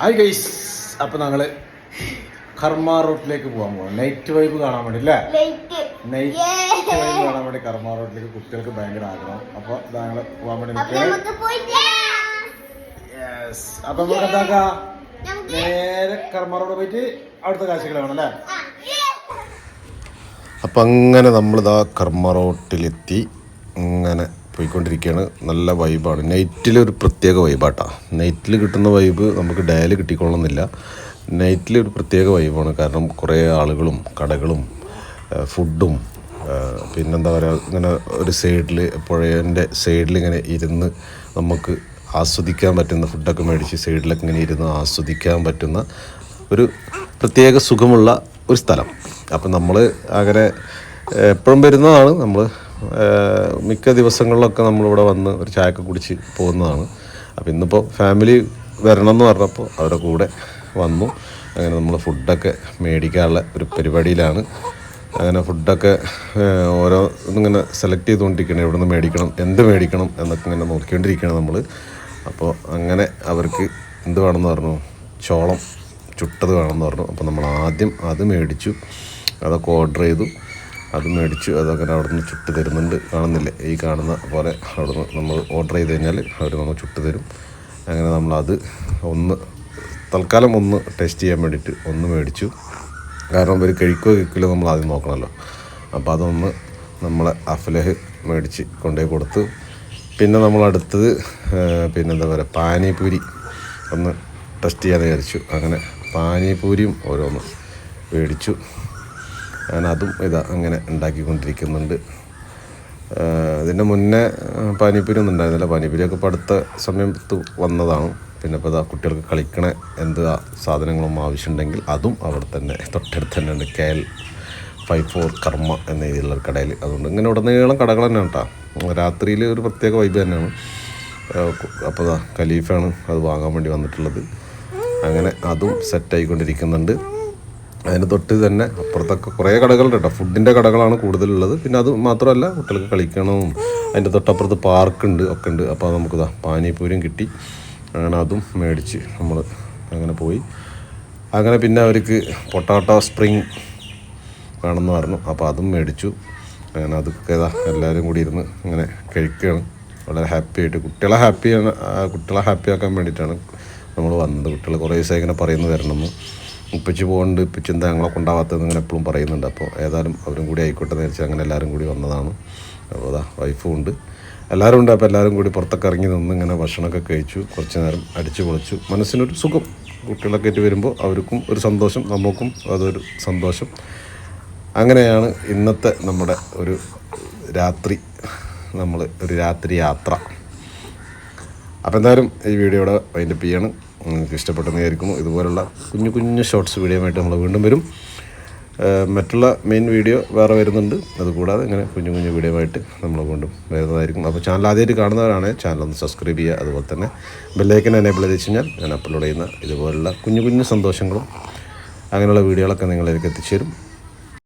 Hi guys അപ്പൊ ഞങ്ങൾ കർമ്മ റോട്ടിലേക്ക് പോകാൻ പോകാം നൈറ്റ് വൈബ് കാണാൻ വേണ്ടി അല്ലേ നൈറ്റ് വൈബ് കാണാൻ വേണ്ടി കർമ്മ റോട്ടിലേക്ക് കുട്ടികൾക്ക് ഭയങ്കര ആഗ്രഹം. അപ്പൊ ഞങ്ങൾ പോകാൻ വേണ്ടി യെസ് അപ്പൊ നമുക്ക് എന്താക്കാ നേരെ കർമ്മ റോഡ് പോയിട്ട് അവിടുത്തെ കാഴ്ചകൾ വേണം അല്ലേ അപ്പം അങ്ങനെ നമ്മളിതാ കർമ്മ റോട്ടിലെത്തി. ഇങ്ങനെ പോയിക്കൊണ്ടിരിക്കുകയാണ് നല്ല വൈബാണ് നൈറ്റിൽ ഒരു പ്രത്യേക വൈബാട്ടാ നൈറ്റിൽ കിട്ടുന്ന വൈബ് നമുക്ക് ഡയൽ കിട്ടിക്കൊള്ളുന്നില്ല നൈറ്റിൽ ഒരു പ്രത്യേക വൈബാണ് കാരണം കുറേ ആളുകളും കടകളും ഫുഡും പിന്നെന്താ പറയുക ഇങ്ങനെ ഒരു സൈഡിൽ പുഴേന്റെ സൈഡിൽ ഇങ്ങനെ ഇരുന്ന് നമുക്ക് ആസ്വദിക്കാൻ പറ്റുന്ന ഫുഡൊക്കെ മേടിച്ച് സൈഡിലൊക്കെ ഇങ്ങനെ ഇരുന്ന് ആസ്വദിക്കാൻ പറ്റുന്ന ഒരു പ്രത്യേക സുഖമുള്ള ഒരു സ്ഥലം. അപ്പം നമ്മൾ അങ്ങനെ എപ്പോഴും വരുന്നതാണ് നമ്മൾ മിക്ക ദിവസങ്ങളിലൊക്കെ നമ്മളിവിടെ വന്ന് ഒരു ചായയൊക്കെ കുടിച്ച് പോകുന്നതാണ്. അപ്പം ഇന്നിപ്പോൾ ഫാമിലി വരണം എന്ന് പറഞ്ഞപ്പോൾ അവരുടെ കൂടെ വന്നു. അങ്ങനെ നമ്മൾ ഫുഡൊക്കെ മേടിക്കാനുള്ള ഒരു പരിപാടിയിലാണ്. അങ്ങനെ ഫുഡൊക്കെ ഓരോ ഇങ്ങനെ സെലക്ട് ചെയ്തുകൊണ്ടിരിക്കണം എവിടെ നിന്ന് മേടിക്കണം എന്ത് മേടിക്കണം എന്നൊക്കെ ഇങ്ങനെ നോക്കിക്കൊണ്ടിരിക്കുകയാണ് നമ്മൾ അപ്പോൾ അങ്ങനെ അവർക്ക് എന്ത് വേണമെന്ന് പറഞ്ഞു? ചോളം ചുട്ടത് വേണമെന്ന് പറഞ്ഞു. അപ്പോൾ നമ്മൾ ആദ്യം അത് മേടിച്ചു. അതൊക്കെ ഓർഡർ ചെയ്തു. അത് മേടിച്ചു അതൊക്കെ നിന്ന് ചുട്ട് തരുന്നുണ്ട്. കാണുന്നില്ലേ? ഈ കാണുന്ന പോലെ അവിടെ നിന്ന് നമ്മൾ ഓർഡർ ചെയ്ത് കഴിഞ്ഞാൽ അവർ നമ്മൾ ചുട്ട് തരും. അങ്ങനെ നമ്മളത് ഒന്ന് തൽക്കാലം ഒന്ന് ടെസ്റ്റ് ചെയ്യാൻ വേണ്ടിയിട്ട് ഒന്ന് മേടിച്ചു. കാരണം ഇവർ കഴിക്കോ കഴിക്കില്ലോ നമ്മൾ ആദ്യം നോക്കണമല്ലോ. അപ്പോൾ അതൊന്ന് നമ്മളെ അഫ്ലഹ് മേടിച്ച് കൊണ്ടുപോയി കൊടുത്തു. പിന്നെ നമ്മൾ അടുത്തത് പിന്നെന്താ പറയുക പാനിപൂരി ഒന്ന് ടെസ്റ്റ് ചെയ്യാൻ വിചാരിച്ചു. അങ്ങനെ പാനിപൂരിയും ഓരോന്ന് മേടിച്ചു. അങ്ങനെ അതും ഇതാ അങ്ങനെ ഉണ്ടാക്കിക്കൊണ്ടിരിക്കുന്നുണ്ട്. ഇതിന്റെ മുന്നേ പാനിപ്പൂരി ഒന്നും ഉണ്ടായിരുന്നില്ല. പാനിപ്പൂരിയൊക്കെ ഇപ്പോൾ അടുത്ത സമയത്ത് വന്നതാണ്. പിന്നെ ഇപ്പോൾ ഇതാ കുട്ടികൾക്ക് കളിക്കണ എന്ത് സാധനങ്ങളും ആവശ്യമുണ്ടെങ്കിൽ അതും അവിടെ തന്നെ തൊട്ടടുത്ത് തന്നെ ഉണ്ട്. കെ ഫൈവ് ഫോർ കർമ്മ എന്ന രീതിയിലുള്ള കടയിൽ. അതുകൊണ്ട് ഇങ്ങനെ ഉടനീളം കടകൾ തന്നെയാണ് കേട്ടോ. രാത്രിയിൽ ഒരു പ്രത്യേക വൈബ് തന്നെയാണ്. അപ്പോൾ ഇതാ ഖലീഫാണ് അത് വാങ്ങാൻ വേണ്ടി വന്നിട്ടുള്ളത്. അങ്ങനെ അതും സെറ്റായിക്കൊണ്ടിരിക്കുന്നുണ്ട് അതിന് തൊട്ട് തന്നെ അപ്പുറത്തൊക്കെ കുറേ കടകളുണ്ട് കേട്ടോ. ഫുഡിന്റെ കടകളാണ് കൂടുതലുള്ളത്. പിന്നെ അത് മാത്രമല്ല കുട്ടികൾക്ക് കളിക്കണവും അതിന്റെ തൊട്ടപ്പുറത്ത് പാർക്കുണ്ട് ഒക്കെ ഉണ്ട്. അപ്പോൾ നമുക്ക് ഇതാ പാനിപ്പൂരിയും കിട്ടി. അങ്ങനെ അതും മേടിച്ച് നമ്മൾ അങ്ങനെ പോയി. അങ്ങനെ പിന്നെ അവർക്ക് പൊട്ടാട്ടോ സ്പ്രിങ് വേണമെന്ന് പറഞ്ഞു. അപ്പോൾ അതും മേടിച്ചു. അങ്ങനെ അതൊക്കെ ഇതാ എല്ലാവരും കൂടി ഇരുന്ന് ഇങ്ങനെ കഴിക്കുകയാണ്. വളരെ ഹാപ്പി ആയിട്ട്. കുട്ടികളെ ഹാപ്പിയാണ് കുട്ടികളെ ഹാപ്പിയാക്കാൻ വേണ്ടിയിട്ടാണ് നമ്മൾ വന്നത്. കുട്ടികൾ കുറേ ദിവസമായി ഇങ്ങനെ പറയുന്നു വരണമെന്ന്. ഉപ്പച്ചി പോകുന്നുണ്ട് ഉപ്പച്ചി എന്താ ഞങ്ങളെ ഇങ്ങനെ എപ്പോഴും പറയുന്നുണ്ട്. അപ്പോൾ ഏതായാലും അവരും കൂടി ആയിക്കോട്ടെ എന്ന് വെച്ചാൽ അങ്ങനെ എല്ലാവരും കൂടി വന്നതാണ്. അപ്പോൾ അതാ വൈഫും ഉണ്ട്. എല്ലാവരും ഉണ്ട് അപ്പോൾ എല്ലാവരും കൂടി പുറത്തൊക്കെ ഇറങ്ങി നിന്ന് ഇങ്ങനെ ഭക്ഷണമൊക്കെ കഴിച്ചു കുറച്ച് നേരം അടിച്ചു പൊളിച്ചു. മനസ്സിനൊരു സുഖം. കുട്ടികളൊക്കെ ആയിട്ട് വരുമ്പോൾ അവർക്കും ഒരു സന്തോഷം നമുക്കും അതൊരു സന്തോഷം. അങ്ങനെയാണ് ഇന്നത്തെ നമ്മുടെ ഒരു രാത്രി നമ്മൾ ഒരു രാത്രി യാത്ര. അപ്പോൾ എന്തായാലും ഈ വീഡിയോയുടെ വൈൻഡപ്പ് ചെയ്യാണ്. നിങ്ങൾക്ക് ഇഷ്ടപ്പെട്ടെന്ന് വിചാരിക്കുന്നു. ഇതുപോലുള്ള കുഞ്ഞു കുഞ്ഞു ഷോർട്സ് വീഡിയോ ആയിട്ട് നമ്മൾ വീണ്ടും വരും. മറ്റുള്ള മെയിൻ വീഡിയോ വേറെ വരുന്നുണ്ട്. അതുകൂടാതെ ഇങ്ങനെ കുഞ്ഞു കുഞ്ഞു വീഡിയോ ആയിട്ട് നമ്മൾ വീണ്ടും വരുന്നതായിരിക്കും. അപ്പോൾ ചാനൽ ആദ്യമായിട്ട് കാണുന്നവരാണ് ചാനൽ ഒന്ന് സബ്സ്ക്രൈബ് ചെയ്യുക. അതുപോലെ തന്നെ ബെല്ലൈക്കൻ എനേബിൾ ചെയ്ത് കഴിഞ്ഞാൽ ഞാൻ അപ്ലോഡ് ചെയ്യുന്ന ഇതുപോലുള്ള കുഞ്ഞു കുഞ്ഞു സന്തോഷങ്ങളും അങ്ങനെയുള്ള വീഡിയോകളൊക്കെ നിങ്ങളിലേക്ക് എത്തിച്ചേരും.